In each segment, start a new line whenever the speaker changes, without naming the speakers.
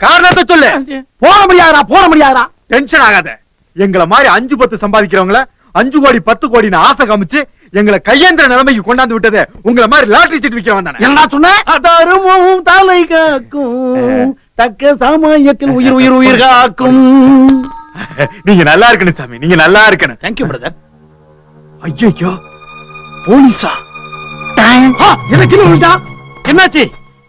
காரணத்தை சொல்லு.
போட முடியாதா போட முடியாதா
டென்ஷன் ஆகாத. எங்கள மாதிரி அஞ்சு பத்து சம்பாதிக்கிறவங்கள அஞ்சு கோடி பத்து கோடின்னு ஆசை காமிச்சு எங்களை கையேந்திர நிலைமைக்கு கொண்டாந்து விட்டது உங்கள மாதிரி லாட்டரி சீட் விக்கிறவன் தானே.
என்னடா சொன்ன?
அதருமும் தலை காக்கும். தக்க சமயத்தில் உயிர் உயிர் உயிர் காக்கும்.
நீங்க நல்லா இருக்கணும் சாமி. நீங்க நல்லா இருக்கணும்.
தேங்க்யூ பிரதர்
ஐயோ போலீஸா?
எனக்கு என்ன?
என்னாச்சு?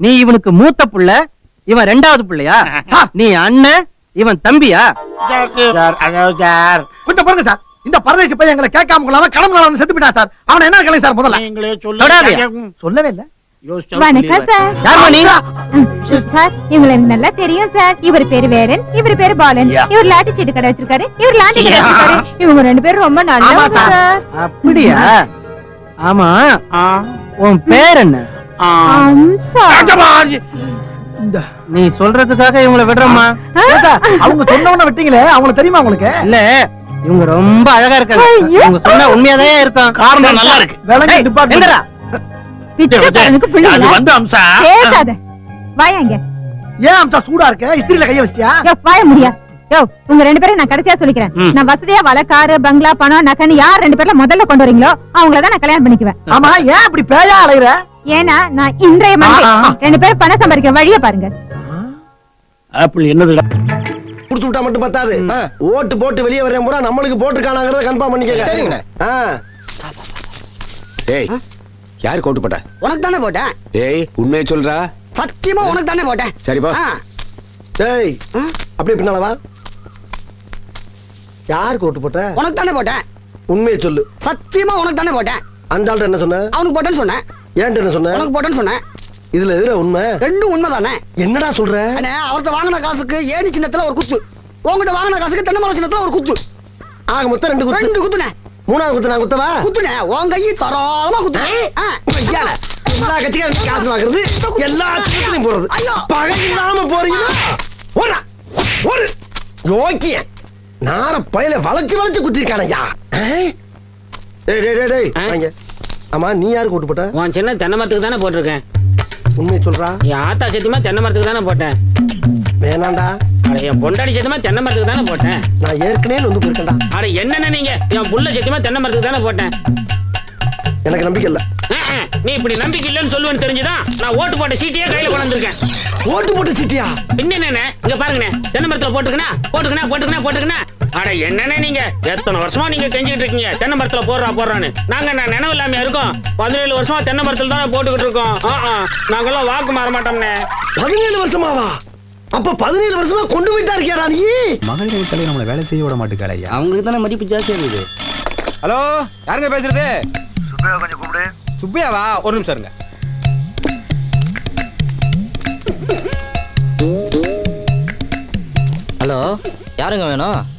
நீ இவனுக்கு மூத்த புள்ள இவன் ரெண்டாவது புள்ளையா? நீ அண்ணன் இவன் தம்பியா?
கொஞ்சம் பாருங்க சார். இந்த பரதேசி பையன் எங்களை கேட்காம கொள்ளாம கடமை வந்து செத்து போயிட்டான் சார். அவனை என்ன கலை சார் முதல்ல?
நீங்களே
சொல்லவே இல்ல.
வணக்கம் சார். சார். நல்லா தெரியும் சார். இவர் பேரு வேலன் இவர் பேரு பாலன். இவர் லாட்டி சீட்டு கடை வச்சிருக்காரு இவர் லாட்டி கடை. வச்சிருக்காரு. இவங்க ரெண்டு பேரும் ரொம்ப
அப்படியா? ஆமா. உன் பேர் என்ன? நீ சொல்றதுக்காக இவங்களை விடுறோமா
அவங்க சொன்னவன விட்டீங்களே அவங்களுக்கு தெரியுமா உங்களுக்கு?
இல்ல இவங்க ரொம்ப அழகா இருக்காங்க. இவங்க சொன்னா உண்மையாதான் இருக்கும்
காரணம் நல்லா இருக்கு.
விலங்கு டிபார்ட்மெண்ட்
அது வந்து அம்சா.
பேசாத. வாயாங்க
ஏன் அம்சா சூடா இருக்க? இஸ்திரியில கைய வச்சிட்டியா?
யோ வாய முடியா. யோ உங்க ரெண்டு பேரும் நான் கடைசியா சொல்லிக்கிறேன். நான் வசதியா வள காரு பங்களா பணம் நகன்னு யார் ரெண்டு பேர்ல முதல்ல கொண்டு வரீங்களோ அவங்கள தான் நான் கல்யாணம் பண்ணிக்குவேன்.
ஆமா ஏன் இப்படி பேயா அலையுற?
ஏன்னா நான் இன்றைய
ஆ.
ரெண்டு பேரும் பணம் சம்பாதிக்கிற வழிய பாருங்க.
ஆப்பிள் என்னதுடா
கொடுத்து விட்டா மட்டும் பத்தாது. ஓட்டு போட்டு வெளியே வரேன் பூரா நம்மளுக்கு போட்டுருக்கானாங்கிறத கன்ஃபார்ம் பண்ணிக்கங்க. சரிங்கண்ணே.
ஏய் யார் கோட்டு போட்ட?
உனக்கு தானே போட்டேன்?
ஏய் உண்மையை சொல்றா.
சத்தியமா உனக்கு தானே போட்டேன்?
சரிப்பா
ஆ,
அப்படியே பின்னால வா. யாருக்கு ஓட்டு போட்ட?
உனக்கு தானே போட்டேன்?
உண்மையை சொல்லு.
சத்தியமா உனக்கு தானே போட்டேன்?
அந்த ஆள்கிட்ட என்ன சொன்ன?
அவனுக்கு போட்டேன்னு சொன்னேன்.
ஏன்ட்ட என்ன சொன்ன?
உனக்கு போட்டேன்னு சொன்னேன்.
இதுல எதுல உண்மை.
ரெண்டும் உண்மைதானே?
என்னடா சொல்ற?
அண்ணே அவர்கிட்ட வாங்கின காசுக்கு ஏணி சின்னத்துல ஒரு குத்து. உங்ககிட்ட வாங்கின காசுக்கு தென்னை மரம் சின்னத்துல ஒரு குத்து.
ஆக மொத்தம் ரெண்டு குத்து.
ரெண்டு குத்துனே
மூணாவது குத்து நான் குத்தவா?
குத்துனே உன் கையை தாராளமா குத்துனேன்
எல்லா கட்சிக்காரும் காசு வாங்குறது எல்லா கட்சியும் போறது
ஐயோ.
பகை இல்லாம போறீங்க ஓடா ஒரு யோக்கிய. நார பயில வளைச்சு வளைச்சு குத்திருக்கானய்யா. டேய் டேய் டேய்? வாங்க. ஆமா நீ யாருக்கு ஓட்டு போட்ட?
உன் சின்ன தென்னை மரத்துக்கு தானே போட்டிருக்கேன்.
உண்மையை சொல்றா.
என் ஆத்தா சத்தியமா தென்னை மரத்துக்கு தானே போட்டேன்.
வேணாண்டா.
அட என் பொண்டாடி சத்தியமா தென்னை மரத்துக்கு தானே போட்டேன்.
நான் ஏற்கனவே வந்து போயிருக்கேன்டா.
அட என்னென்ன நீங்க? என் புள்ள சத்தியமா தென்னை மரத்துக்கு தானே போட்டேன்.
எனக்கு நம்பிக்கை இல்ல.
நீ இப்படி நம்பிக்கை இல்லைன்னு சொல்லுவேன்னு தெரிஞ்சுதான் நான் ஓட்டு போட்ட சீட்டையே கையில கொண்டு வந்திருக்கேன்
ஓட்டு போட்டு சிட்டியா?
பின்ன இங்க பாருங்கண்ணே. தென்னை மரத்துல போட்டுக்கணா போட்டுக்கணா போட்டுக்கணா போட்டுக்கணா. அட என்னண்ணே நீங்க? எத்தனை வருஷமா நீங்க கெஞ்சிட்டு இருக்கீங்க? தென்னை மரத்துல போடுறா போடுறான்னு. நாங்க நான் நினைவு இல்லாம இருக்கோம்? பதினேழு வருஷமா தென்னை மரத்துல தானே போட்டுக்கிட்டு இருக்கோம். ஆ, ஆ, நாங்கெல்லாம் வாக்கு மாற மாட்டோம்ண்ணே.
பதினேழு வருஷமாவா? அப்ப பதினேழு வருஷமா கொண்டு போயிட்டா இருக்கியாடா நீ?
மகளிர் தலைவர் நம்மளை வேலை செய்ய விட மாட்டேங்கிறாள் ஐயா
அவங்களுக்கு தானே மதிப்பு ஜாஸ்தியா இருக்குது.
ஹலோ யாருங்க பேசுறது? சுப்பையாவா? ஒரு நிமிஷம் இருங்க.
ஹலோ யாருங்க வேணும்?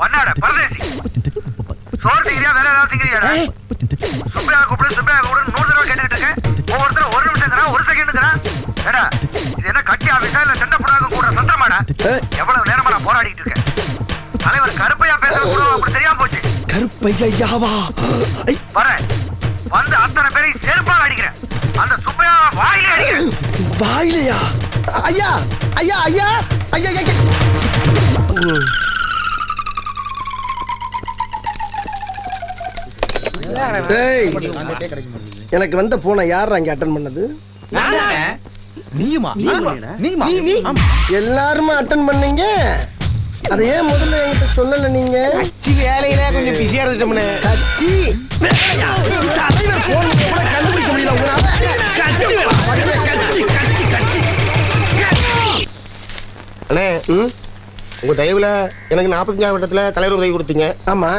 பண்ணாட பரதேசி. சோறு திங்கிறியா வேற ஏதாவது திங்கிறியாடா சுப்பையா கூப்பிடு சுப்பையா கூப்பிடு நூறு தடவை கேட்டுக்கிட்டு இருக்கேன். ஒவ்வொருத்தரும் ஒரு நிமிஷம் ஒரு செகண்ட் ஏடா இது என்ன கட்சி ஆபீஸா இல்ல சண்டை போடாத கூட சந்திரமாடா எவ்வளவு நேரமா நான் போராடிட்டு இருக்கேன். தலைவர் கருப்பையா பேசுறது கூட அப்படி தெரியாம போச்சு.
கருப்பையாவா? ஐ,
வரேன். வந்து அத்தனை பேரையும் செருப்பாக அடிக்கிறேன். அந்த சுப்பையா வாயிலே அடிக்கிறேன்.
வாயிலையா? ஐயா ஐயா ஐயா ஐயா ஐயா. டேய், எனக்கு வந்த போனை யார் அங்க அட்டன் பண்ணது?
நீயுமா? நீயுமா?
எல்லாருமே அட்டன் பண்ணீங்க? அதை ஏன் முதல்ல என்கிட்ட சொல்லல நீங்க?
வேலையில கொஞ்சம் பிஸியா இருந்துட்டோம்னே.
கட்சி? தலைவர் போன் கூட கண்டுபிடிக்க முடியல உங்களால. கட்சி கட்சி கட்சி.
அண்ணே
ம்,
உங்க தயவுல எனக்கு நாற்பத்தஞ்சாம் வட்டத்துல தலைவர் உதவி கொடுத்தீங்க.
ஆமா.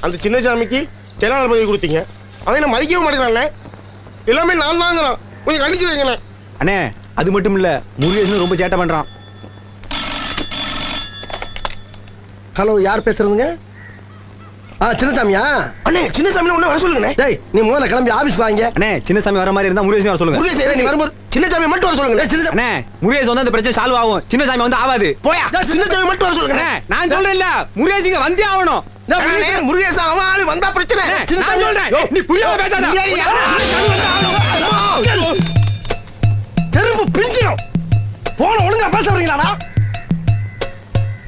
அந்த சின்னசாமிக்கு செயலாளர் பதவி கொடுத்தீங்க. அவன் என்ன மதிக்கவும் மாட்டேங்கிறானே எல்லாமே நான் தாங்கிறான் கொஞ்சம் கண்டிச்சு வைங்களே
அண்ணே அது மட்டும் இல்ல முருகேசன் ரொம்ப சேட்டை பண்றான்.
ஹலோ யார் பேசுறதுங்க? ஆ சின்னசாமியா
அண்ணே சின்னசாமி ஒண்ணு வர சொல்லுங்கண்ணே
டேய் நீ முதல்ல கிளம்பி ஆபீஸ்க்கு வாங்க
அண்ணே சின்னசாமி வர மாதிரி இருந்தா முருகேசன் வர சொல்லுங்க
ஏய், நீ வரும்போது சின்னசாமி மட்டும் வர சொல்லுங்க சின்னசாமி
அண்ணே முருகேசன் வந்து அந்த பிரச்சனை சால்வ் ஆகும் சின்னசாமி வந்து ஆகாது போயா
சின்னசாமி மட்டும் வர சொல்லுங்க
நான் சொல்றேன்ல முருகேசிங்க வந்தே ஆகணும்
முருகேசன்
அவன் ஆளு வந்தா பிரச்சனை
நான் சொல்றேன் நீ புரியாம பேசாத
தெருப்பு பிஞ்சிடும் போன ஒழுங்கா பேச வரீங்களாடா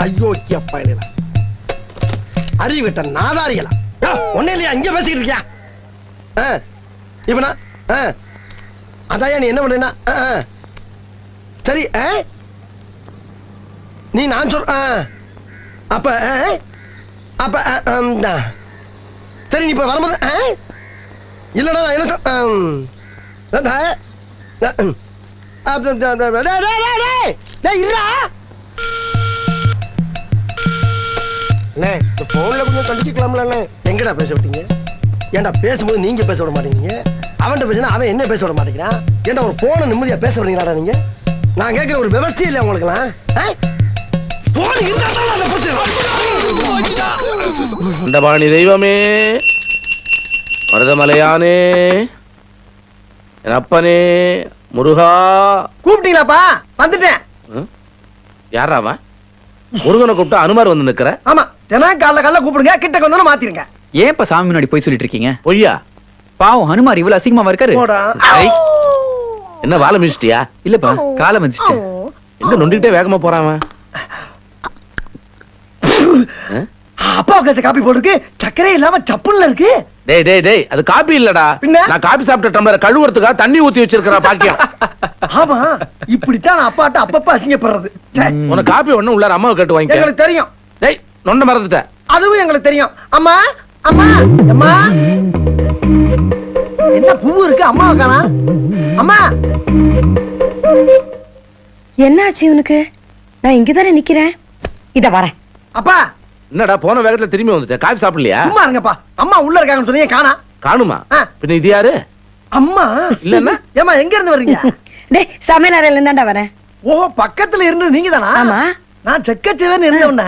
ஐயோ அப்பா இல்லையா அறிவிட்ட நாதாரிகளா ஒன்னே இல்லையா இங்க பேசிக்கிட்டு இருக்கியா ஆ, இப்ப நான் ஆ, அதாயா நீ என்ன பண்ண சரி ஆ? நீ நான் சொல் ஆ. அப்ப ஆ? அப்ப ஆ, ஆ. சரி நீ இப்ப வரும்போது ஆ? இல்லடா நான் என்ன சொல் ஆ, இருடா. அண்ணே இந்த போன்ல கொஞ்சம் கண்டிச்சுக்கலாம்ல அண்ணே. எங்கடா பேச விட்டீங்க? ஏன்டா பேசும்போது நீங்க பேச விட மாட்டேங்கிறீங்க அவன்கிட்ட பேசினா அவன் என்ன பேச விட மாட்டேங்கிறான்? ஏன்டா ஒரு போனை நிம்மதியா பேச விடுறீங்களாடா நீங்க? நான் கேட்கிற ஒரு விவசாயம் இல்லை உங்களுக்குலாம் போன்
அண்டபாணி தெய்வமே. மருதமலையானே. என் அப்பனே முருகா.
கூப்பிட்டீங்களாப்பா? வந்துட்டேன்.
யாரா அவன்? முருகனை கூப்பிட்டு அனுமார் வந்து நிக்கிற
ஆமா தினம் காலைல காலைல கூப்பிடுங்க கிட்ட வந்தோன்னு மாத்திருங்க.
ஏன்ப்பா சாமி முன்னாடி போய் சொல்லிட்டு இருக்கீங்க
பொய்யா?
பாவம் ஹனுமார் இவ்வளவு அசிங்கமா இருக்காரு.
ஐ, என்ன வாழை மிச்சிட்டியா
இல்லப்பா காலை மதிச்சிட்டேன்.
எங்க நொண்டிக்கிட்டே வேகமா போறான் அவன்?
அப்பா உட்காந்து காப்பி போட்டுருக்கு சக்கரே இல்லாம சப்புல்ல இருக்கு.
டேய் டேய் டேய் அது காபி இல்லடா.
பின்ன?
நான் காபி சாப்பிட்ட டம்ளர் கழுவுறதுக்காக தண்ணி ஊத்தி வச்சிருக்கிற பாக்கியம்.
ஆமா இப்படித்தான் அப்பாட்ட அப்பப்ப அசிங்கப்படுறது.
உனக்கு காபி ஒண்ணு உள்ளார அம்மாவை கேட்டு வாங்கிக்க.
எங்களுக்கு தெரியும்.
டேய் நொண்ட மறந்துட்ட.
அதுவும் எங்களுக்கு தெரியும். அம்மா அம்மா அம்மா. என்ன பூ இருக்கு? அம்மா காணா. அம்மா.
என்னாச்சு உனக்கு? நான் இங்கதானே நிக்கிறேன். இத வரேன்.
அப்பா
என்னடா போன வேகத்துல திரும்பி வந்துட்டேன் காஃபி சாப்பிடலையா?
சும்மா இருங்கப்பா. அம்மா உள்ள இருக்காங்கன்னு சொன்னீங்க காணா.
காணுமா. பின்ன இது யாரு?
அம்மா.
இல்லன்னா?
ஏமா எங்க இருந்து வர்றீங்க?
டேய் சமையல் அறையில இருந்தாண்டா வரேன்.
ஓ பக்கத்துல இருந்தது நீங்க தானா
ஆமா.
நான் செக்கச்சேவன் இருந்தவன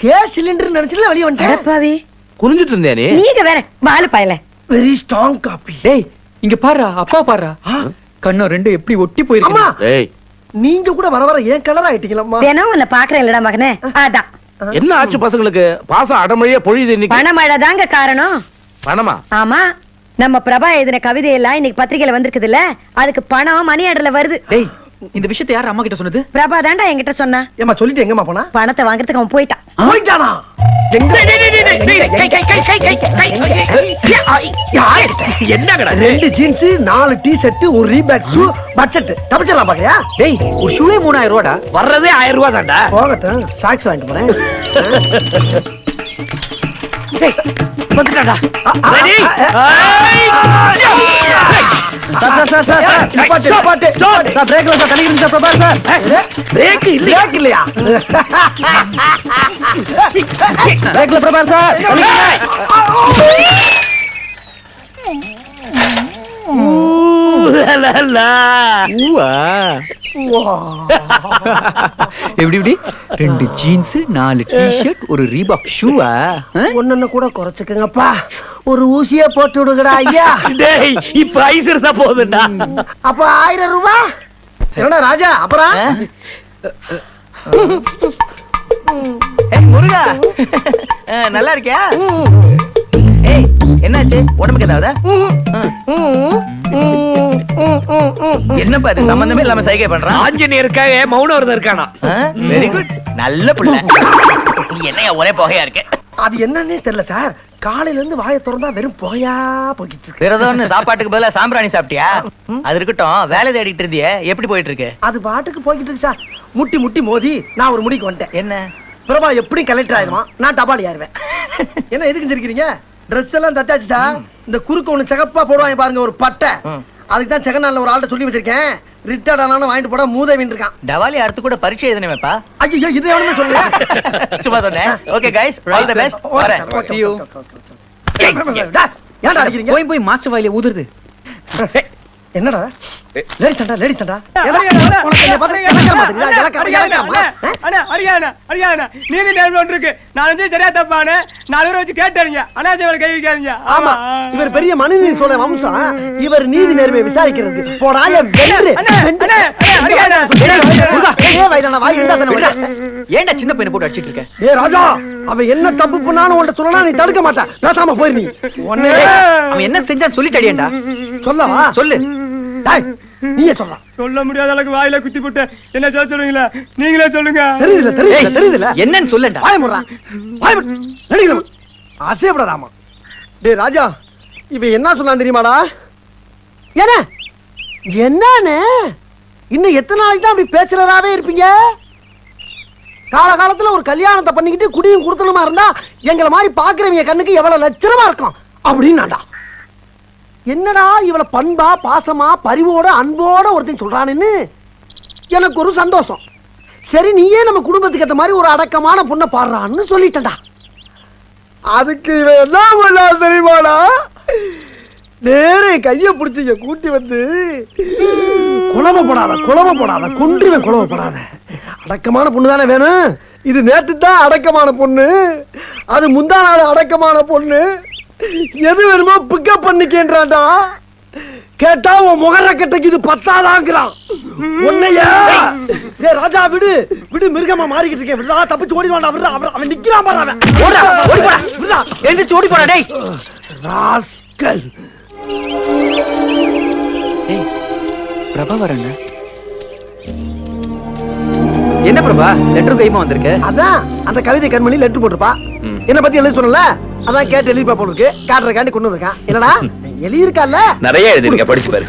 கேஸ் சிலிண்டர் நினைச்சுல வெளிய வந்துட்டேன்.
அடப்பாவி
குனிஞ்சிட்டு இருந்தியா நீ.
நீங்க வேற பாலு பாயல.
வெரி ஸ்ட்ராங் காப்பி
டேய் இங்க பாரு அப்பா பாரு கண்ணம் ரெண்டு எப்படி ஒட்டி
அம்மா.
ஏய்
நீங்க கூட வர வர ஏன் கலர் ஆயிட்டீங்களம்மா.
தினம் உன்னை பாக்குறேன் இல்லடா மகனே. அதான்.
என்ன ஆச்சு பசங்களுக்கு? பாசம் அடமழியா பொழியுது இன்னைக்கு?
பணமழை தாங்க காரணம்.
பணமா?
ஆமா. நம்ம பிரபா எழுதின கவிதை எல்லாம் இன்னைக்கு பத்திரிக்கையில வந்திருக்குதுல்ல? அதுக்கு பணம் மணி ஆர்டர்ல வருது.
டேய் இந்த விஷயத்தை யார் அம்மா கிட்ட சொன்னது
பிரபா தாண்டா என்கிட்ட சொன்னா
ஏமா சொல்லிட்டு எங்கம்மா போனா
பணத்தை வாங்குறதுக்கு அவன் போயிட்டான்
போயிட்டானா
என்னங்கடா
ரெண்டு ஜீன்ஸ் நாலு டி ஷர்ட் ஒரு ரீபேக் ஷூ பட்ஜெட் தப்பிச்சிடலாம் பாக்கறியா
டேய் ஒரு ஷூவே மூணாயிரம் ரூபாடா வர்றதே ஆயிரம் ரூபா தான்டா
போகட்டும் சாக்ஸ் வாங்கிட்டு போறேன்
வந்துட்டாடா
ஆ, ஆ, ஆ, ஆ, sir, sir, sir, sir, sir, நிப்பாட்டு, நிப்பாட்டு. சார், பிரேக்ல சார், தள்ளி இருங்க சார், பிரபா சார். பிரேக் இல்லையா? பிரேக் இல்லையா? பிரேக்ல
எப்படி எப்படி? ரெண்டு ஜீன்ஸ் நாலு டி-ஷர்ட் ஒரு ரீபாக் ஷூவா
ஒண்ணொண்ணு கூட குறைச்சுக்கங்கப்பா. ஒரு ஊசியே போட்டு விடுங்கடா ஐயா.
டேய் இப்ப ஐஸ் இருந்தா போதும்டா.
அப்ப ஆயிரம் ரூபாய் என்னடா ராஜா அப்புறம்?
முருகா. நல்லா இருக்கியா? என்னாச்சு? உடம்புக்கு ஏதாவது? என்னப்பா இது சம்பந்தமே இல்லாம சைகை பண்றான். ஆஞ்சநேயருக்காக மௌன விரதம் இருக்கானா? வெரி குட் நல்ல பிள்ளை. என்னையா ஒரே புகையா இருக்கு?
அது என்னன்னே தெரியல சார். காலையில இருந்து வாயை திறந்தா வெறும் புகையா போய்கிட்டு இருக்கு.
விரதம்னு சாப்பாட்டுக்கு பதிலா சாம்பிராணி சாப்பிட்டியா? அது இருக்கட்டும் வேலை தேடிட்டு இருந்தியே எப்படி போயிட்டு இருக்கு
அது பாட்டுக்கு போய்கிட்டு இருக்கு சார். முட்டி முட்டி மோதி நான் ஒரு முடிக்கு வந்துட்டேன்.
என்ன?
பிரபா எப்படி கலெக்டர் ஆயிருவான் நான் டபாலி ஆயிருவேன் என்ன எதுக்கு சிரிக்கிறீங்க? ட்ரெஸ் எல்லாம் தச்சாச்சு சார். இந்த குறுக்கு ஒண்ணு சிகப்பா போடுவாங்க பாருங்க ஒரு பட்டை. அதுக்கு தான் செகண்ட் ஒரு ஆள்கிட்ட சொல்லி வச்சிருக்கேன். ரிட்டையர்ட் ஆனாலும் வாங்கிட்டு போட மூதவின்னு இருக்கான்
டவாலி அடுத்து கூட பரீட்சை எழுதுனேப்பா
ஐயோ இது எவனுமே சொல்லல.
சும்மா சொன்னேன். Okay guys all the best வரேன். See you.
ஏன்டா அடிக்கிறீங்க?
போய் போய் மாஸ்டர் வாயில ஊதுறது.
என்னடா? லேடிஸ்
நேரம் ஒன்று இருக்கு நான் வந்து சரியா தப்பானு நாலு பேரை வச்சு கேட்டாருங்க கை
ஆமா இவர் பெரிய மனுநீதி வம்சம் இவர் நீதி நேர்மையை விசாரிக்கிறது விடுடா.
ஏன்டா சின்ன பையனை போட்டு அடிச்சிட்டு இருக்க
ஏ ராஜா அவன் என்ன தப்பு பண்ணாலும் உன்கிட்ட சொல்லலாம் நீ தடுக்க மாட்டான் பேசாம போயிரு நீ
அவன் என்ன செஞ்சான்னு சொல்லிட்டு அடியேன்டா
சொல்லவா
சொல்லு
நீயே சொல்லலாம்
சொல்ல முடியாத அளவுக்கு வாயில குத்தி போட்டு என்ன சொல்ல சொல்லுவீங்களா நீங்களே சொல்லுங்க.
தெரியுதுல தெரியுதுல தெரியுதுல
என்னன்னு சொல்லுடா.
வாய முறா வாய நடிக்கலாம் அசையப்படாதாமா டேய் ராஜா இவன் என்ன சொன்னான் தெரியுமாடா? என்ன என்னன்னு? இன்னும் எத்தனை நாளைக்கு தான் அப்படி பேச்சுலராவே இருப்பீங்க? காலகாலத்துல ஒரு கல்யாணத்தை பண்ணிக்கிட்டு குடியும் குடுத்தனமா இருந்தா எங்களை மாதிரி பாக்குறவங்க கண்ணுக்கு எவ்வளவு லட்சணமா இருக்கும்? அப்படின்னாடா. என்னடா இவள பண்பா பாசமா பரிவோட அன்போட ஒருத்தன் சொல்றான்னு எனக்கு ஒரு சந்தோஷம். சரி நீயே நம்ம குடும்பத்துக்கு ஏத்த மாதிரி ஒரு அடக்கமான பொண்ணை பாடுறான்னு சொல்லிட்டேன்டா. அதுக்கு என்ன தெரியுமாடா? நேரே கைய பிடிச்சி கூட்டி வந்து குழம்ப போடாத குழம்ப போடாத கொன்றுவன் குழம்ப போடாத. அடக்கமான பொண்ணு தானே வேணும்? இது நேற்று தான் அடக்கமான பொண்ணு. அது முந்தா நாள் அடக்கமான பொண்ணு. எது வேணுமோ பிக்கப் பண்ணிக்கேன்றான்டா. கேட்டா உன் முகர கட்டைக்கு இது பத்தாதாங்கிறான். உன்னையா. டேய் ராஜா விடு. விடு மிருகமா மாறிக்கிட்டு இருக்கேன். விடுடா தப்பிச்சு ஓடி வாண்டா விடுடா. அவன் அவன் நிக்கிறான் பாரு அவன்.
ஓடுடா, ஓடி போடா.
விடுடா
எந்திரிச்சு ஓடி போடா டேய்
ராஸ்கல்
வரங்க என்ன? பிரபா? லெட்டர் கைமா வந்திருக்கு?
அதான் அந்த கவிதை கண்மணி லெட்டர் போட்டிருப்பா. என்ன பத்தி எழுதி சொன்னல? அதான் கேட்டு எழுதி போல இருக்கு காட்டுறக்காண்டி கொண்டு வந்திருக்கான். இல்லடா எழுதி இருக்கல்ல?
நிறைய எழுதிருக்க படிச்சு பாரு.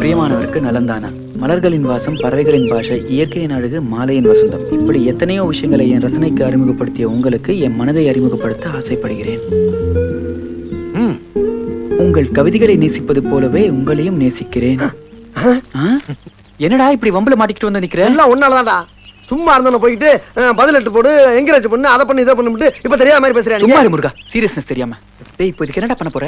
பிரியமானவருக்கு நலந்தானா மலர்களின் வாசம் பறவைகளின் பாஷை இயற்கையின் அழகு மாலையின் வசந்தம். இப்படி எத்தனையோ விஷயங்களை என் ரசனைக்கு அறிமுகப்படுத்திய உங்களுக்கு என் மனதை அறிமுகப்படுத்த ஆசைப்படுகிறேன்.
ம்.
உங்கள் கவிதைகளை நேசிப்பது போலவே உங்களையும் நேசிக்கிறேன்? என்னடா இப்படி வம்புல மாட்டிக்கிட்டு வந்து நிக்கிற?
எல்லாம் ஒன்னாலதான்டா சும்மா இருந்தவன போயிட்டு பதில் எட்டு போடு என்கரேஜ் பண்ணு அதை பண்ணு இதை பண்ணு இப்ப தெரியாத மாதிரி பேசுறியா
சும்மா முருகா. சீரியஸ்னஸ் தெரியாம. இப்போ இதுக்கு என்னடா பண்ண போற?